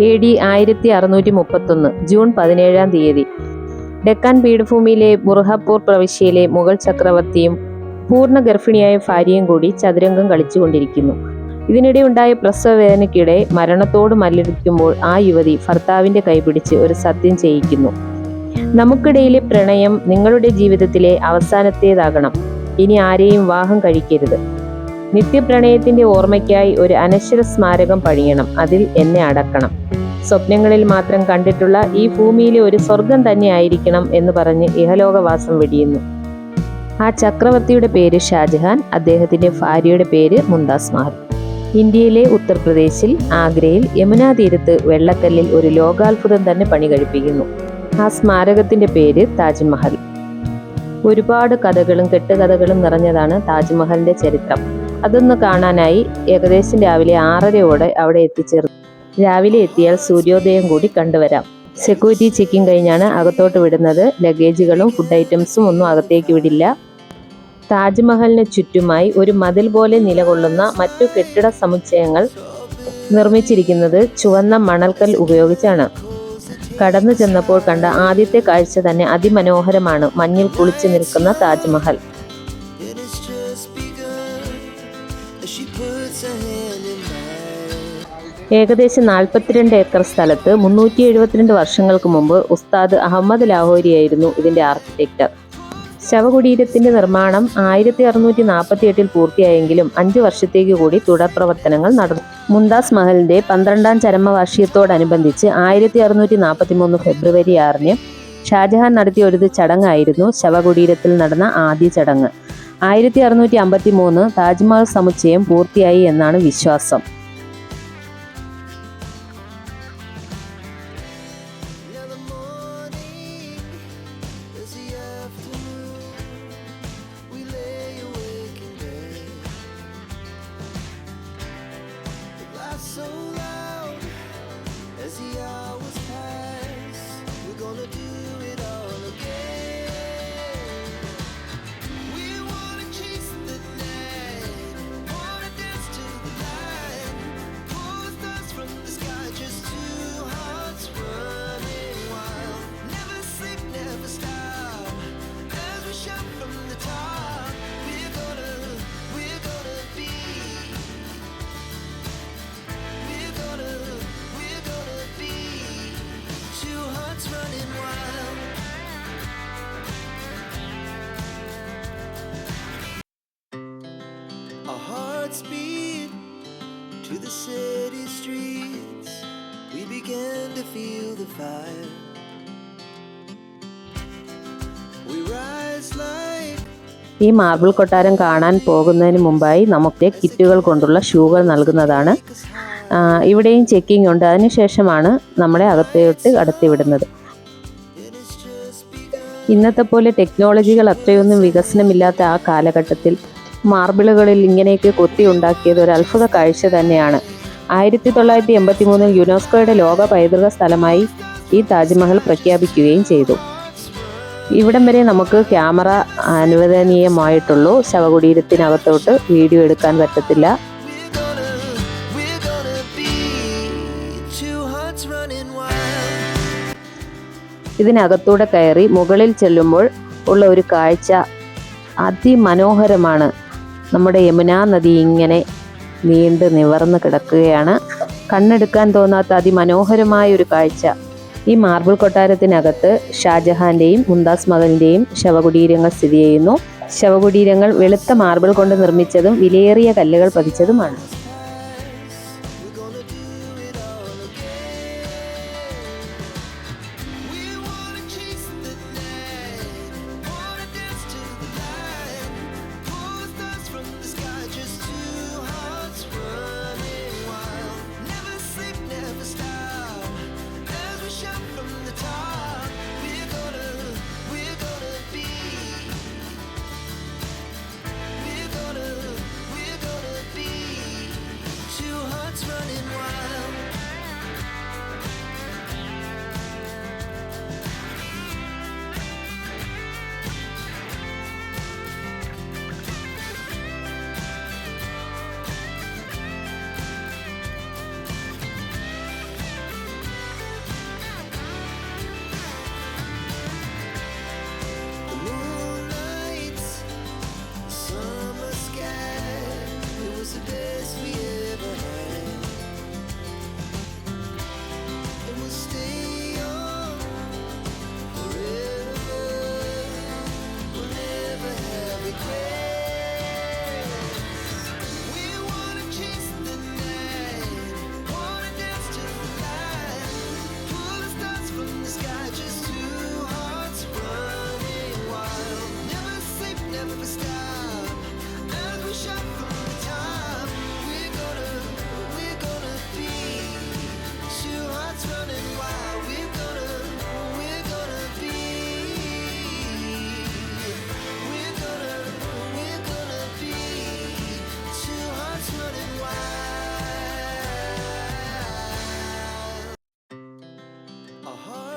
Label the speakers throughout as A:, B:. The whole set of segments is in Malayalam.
A: എ ഡി ആയിരത്തി അറുന്നൂറ്റി മുപ്പത്തൊന്ന് ജൂൺ പതിനേഴാം തീയതി. ഡെക്കാൻ പീഠഭൂമിയിലെ ബുർഹപ്പൂർ പ്രവിശ്യയിലെ മുഗൾ ചക്രവർത്തിയും പൂർണ ഗർഭിണിയായ ഭാര്യയും കൂടി ചതുരംഗം കളിച്ചുകൊണ്ടിരിക്കുന്നു. ഇതിനിടെ ഉണ്ടായ പ്രസവ വേദനയ്ക്കിടെ മരണത്തോട് മല്ലടിക്കുമ്പോൾ ആ യുവതി ഭർത്താവിന്റെ കൈപിടിച്ച് ഒരു സത്യം ചെയ്യിക്കുന്നു. നമുക്കിടയിലെ പ്രണയം നിങ്ങളുടെ ജീവിതത്തിലെ അവസാനത്തേതാകണം. ഇനി ആരെയും വിവാഹം കഴിക്കരുത്. നിത്യപ്രണയത്തിന്റെ ഓർമ്മയ്ക്കായി ഒരു അനശ്വര സ്മാരകം പണിയണം. അതിൽ എന്നെ അടക്കണം. സ്വപ്നങ്ങളിൽ മാത്രം കണ്ടിട്ടുള്ള ഈ ഭൂമിയിലെ ഒരു സ്വർഗം തന്നെ ആയിരിക്കണം എന്ന് പറഞ്ഞ് ഇഹലോകവാസം വെടിയുന്നു. ആ ചക്രവർത്തിയുടെ പേര് ഷാജഹാൻ അദ്ദേഹത്തിന്റെ ഭാര്യയുടെ പേര് മുന്താസ് മഹൽ ഇന്ത്യയിലെ ഉത്തർപ്രദേശിൽ ആഗ്രയിൽ യമുനാ തീരത്ത് വെള്ളക്കല്ലിൽ ഒരു ലോകാത്ഭുതം തന്നെ പണി കഴിപ്പിക്കുന്നു. ആ സ്മാരകത്തിന്റെ പേര് താജ്മഹൽ. ഒരുപാട് കഥകളും കെട്ടുകഥകളും നിറഞ്ഞതാണ് താജ്മഹലിന്റെ ചരിത്രം. അതൊന്ന് കാണാനായി ഏകദേശം രാവിലെ ആറരയോടെ അവിടെ എത്തിച്ചേർന്നു. രാവിലെ എത്തിയാൽ സൂര്യോദയം കൂടി കണ്ടുവരാം. സെക്യൂരിറ്റി ചെക്കിംഗ് കഴിഞ്ഞാണ് അകത്തോട്ട് വിടുന്നത്. ലഗേജുകളും ഫുഡ് ഐറ്റംസും ഒന്നും അകത്തേക്ക് വിടില്ല. താജ്മഹലിന് ചുറ്റുമായി ഒരു മതിൽ പോലെ നിലകൊള്ളുന്ന മറ്റു കെട്ടിട സമുച്ചയങ്ങൾ നിർമ്മിച്ചിരിക്കുന്നത് ചുവന്ന മണൽക്കൽ ഉപയോഗിച്ചാണ്. കടന്നു ചെന്നപ്പോൾ കണ്ട ആദ്യത്തെ കാഴ്ച തന്നെ അതിമനോഹരമാണ്. മഞ്ഞിൽ കുളിച്ചു നിൽക്കുന്ന താജ്മഹൽ. ഏകദേശം നാൽപ്പത്തിരണ്ട് ഏക്കർ സ്ഥലത്ത് മുന്നൂറ്റി എഴുപത്തിരണ്ട് വർഷങ്ങൾക്ക് മുമ്പ് ഉസ്താദ് അഹമ്മദ് ലാഹോരിയായിരുന്നു ഇതിന്റെ ആർക്കിടെക്ടർ ശവകുടീരത്തിന്റെ നിർമ്മാണം ആയിരത്തി അറുന്നൂറ്റി നാൽപ്പത്തി എട്ടിൽ പൂർത്തിയായെങ്കിലും അഞ്ചു വർഷത്തേക്ക് കൂടി തുടർ പ്രവർത്തനങ്ങൾ നടന്നു. മുന്താസ് മഹലിന്റെ പന്ത്രണ്ടാം ചരമവാർഷികത്തോടനുബന്ധിച്ച് ആയിരത്തി അറുന്നൂറ്റി നാൽപ്പത്തി മൂന്ന് ഫെബ്രുവരി ആറിന് ഷാജഹാൻ നടത്തിയ ഒരു ചടങ്ങായിരുന്നു ശവകുടീരത്തിൽ നടന്ന ആദ്യ ചടങ്ങ്. ആയിരത്തി അറുന്നൂറ്റി അമ്പത്തി മൂന്ന് താജ്മഹൽ സമുച്ചയം പൂർത്തിയായി എന്നാണ് വിശ്വാസം.
B: Beat to the city streets. We began to feel the fire. We rise like
A: ഈ മാർബിൾ കൊട്ടാരം കാണാൻ പോകുന്നതിന് മുമ്പായി നമുക്ക് കിറ്റുകൾ കൊണ്ടുള്ള ഷൂകൾ നൽകുന്നതാണ് ഇവിടെയും ചെക്കിംഗ് ഉണ്ട് അതിനുശേഷമാണ് നമ്മളെ അകത്തോട്ട് കടത്തിവിടുന്നത് ഇന്നത്തെ പോലെ ടെക്നോളജികൾ അത്രയൊന്നും വികസനമില്ലാത്ത ആ കാലഘട്ടത്തിൽ മാർബിളുകളിൽ ഇങ്ങനെയൊക്കെ കൊത്തി ഉണ്ടാക്കിയത് ഒരു അത്ഭുത കാഴ്ച തന്നെയാണ്. ആയിരത്തി തൊള്ളായിരത്തി എൺപത്തി മൂന്നിൽ യുനെസ്കോയുടെ ലോക പൈതൃക സ്ഥലമായി ഈ താജ്മഹൽ പ്രഖ്യാപിക്കുകയും ചെയ്തു. ഇവിടം വരെ നമുക്ക് ക്യാമറ അനുവദനീയമായിട്ടുള്ളൂ. ശവകുടീരത്തിനകത്തോട്ട് വീഡിയോ എടുക്കാൻ പറ്റത്തില്ല. ഇതിനകത്തൂടെ കയറി മുകളിൽ ചെല്ലുമ്പോൾ ഉള്ള ഒരു കാഴ്ച അതിമനോഹരമാണ്. നമ്മുടെ യമുനാ നദി ഇങ്ങനെ നീണ്ട് നിവർന്ന് കിടക്കുകയാണ്. കണ്ണെടുക്കാൻ തോന്നാത്ത അതിമനോഹരമായ ഒരു കാഴ്ച. ഈ മാർബിൾ കൊട്ടാരത്തിനകത്ത് ഷാജഹാന്റെയും മുന്താസ് മഹലിന്റെയും ശവകുടീരങ്ങൾ സ്ഥിതി ചെയ്യുന്നു. ശവകുടീരങ്ങൾ വെളുത്ത മാർബിൾ കൊണ്ട് നിർമ്മിച്ചതും വിലയേറിയ കല്ലുകൾ പതിച്ചതുമാണ്.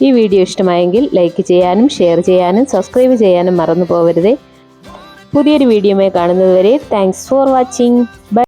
A: ഈ വീഡിയോ ഇഷ്ടമായെങ്കിൽ ലൈക്ക് ചെയ്യാനും ഷെയർ ചെയ്യാനും സബ്സ്ക്രൈബ് ചെയ്യാനും മറന്നു പോകരുത് പുതിയൊരു വീഡിയോമായി കാണുന്നതുവരെ താങ്ക്സ് ഫോർ വാച്ചിങ് ബൈ